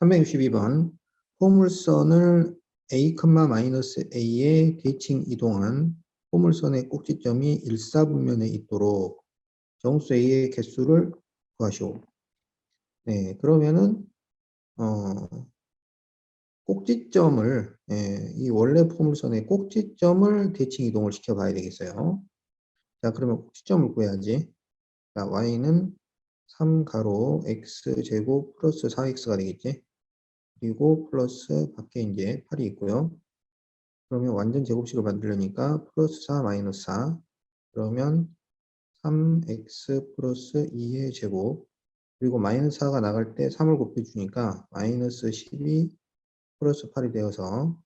362번 포물선을 a, 마이너스 a에 대칭 이동한 포물선의 꼭지점이 일사분면에 있도록 정수 a의 개수를 구하시오. 네, 그러면은 어, 꼭지점을 예, 이 원래 포물선의 꼭지점을 대칭 이동을 시켜 봐야 되겠어요. 자, 그러면 꼭지점을 구해야지. 자, y는 3 가로 x 제곱 플러스 4x가 되겠지. 그리고 플러스 밖에 이제 8이 있고요. 그러면 완전 제곱식을 만들려니까 플러스 4 마이너스 4 그러면 3x 플러스 2의 제곱 그리고 마이너스 4가 나갈 때 3을 곱해주니까 마이너스 12 플러스 8이 되어서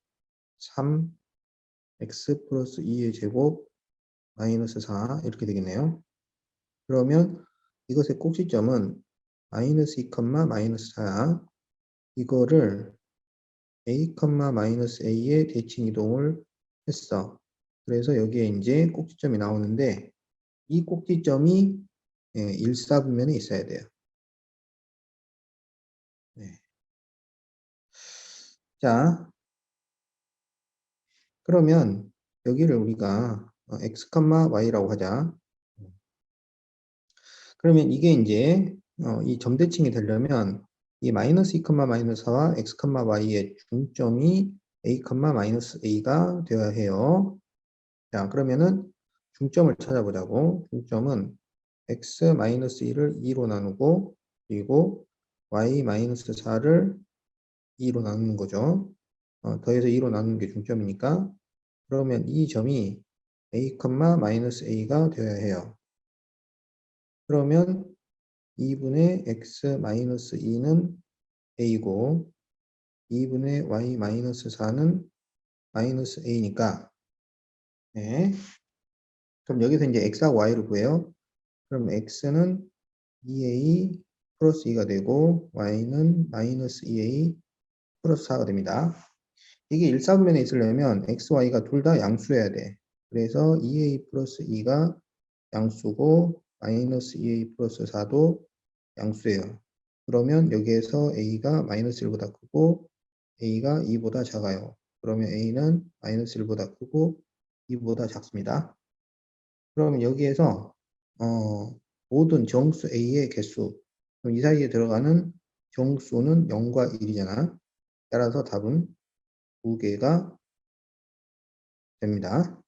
3x 플러스 2의 제곱 마이너스 4 이렇게 되겠네요. 그러면 이것의 꼭지점은 마이너스 2, 마이너스 4 이거를 a, 마이너스 a의 대칭 이동을 했어. 그래서 여기에 이제 꼭지점이 나오는데 이 꼭지점이 예, 일사분면에 있어야 돼요. 네. 자, 그러면 여기를 우리가 어, x, y라고 하자. 그러면 이게 이제 어, 이 점대칭이 되려면 이 마이너스 2, 마이너스 4와 x, y의 중점이 a, 마이너스 a가 되어야 해요. 자, 그러면은 중점을 찾아보자고. 중점은 x 마이너스 1을 2로 나누고 그리고 y 마이너스 4를 2로 나누는 거죠. 어, 더해서 2로 나누는 게 중점이니까 그러면 이 점이 a, 마이너스 a가 되어야 해요. 그러면 2분의 x 마이너스 2는 a고 2분의 y 마이너스 4는 마이너스 a니까 네. 그럼 여기서 이제 x하고 y를 구해요. 그럼 x는 2a 플러스 2가 되고 y는 마이너스 2a 플러스 4가 됩니다. 이게 일사분면에 있으려면 x, y가 둘 다 양수여야 돼. 그래서 2a 플러스 2가 양수고 마이너스 2a 플러스 4도 양수예요. 그러면 여기에서 a가 마이너스 1보다 크고 a가 2보다 작아요. 그러면 a는 마이너스 1보다 크고 2보다 작습니다. 그러면 여기에서 어, 모든 정수 a의 개수 이 사이에 들어가는 정수는 0과 1이잖아. 따라서 답은 두 개가 됩니다.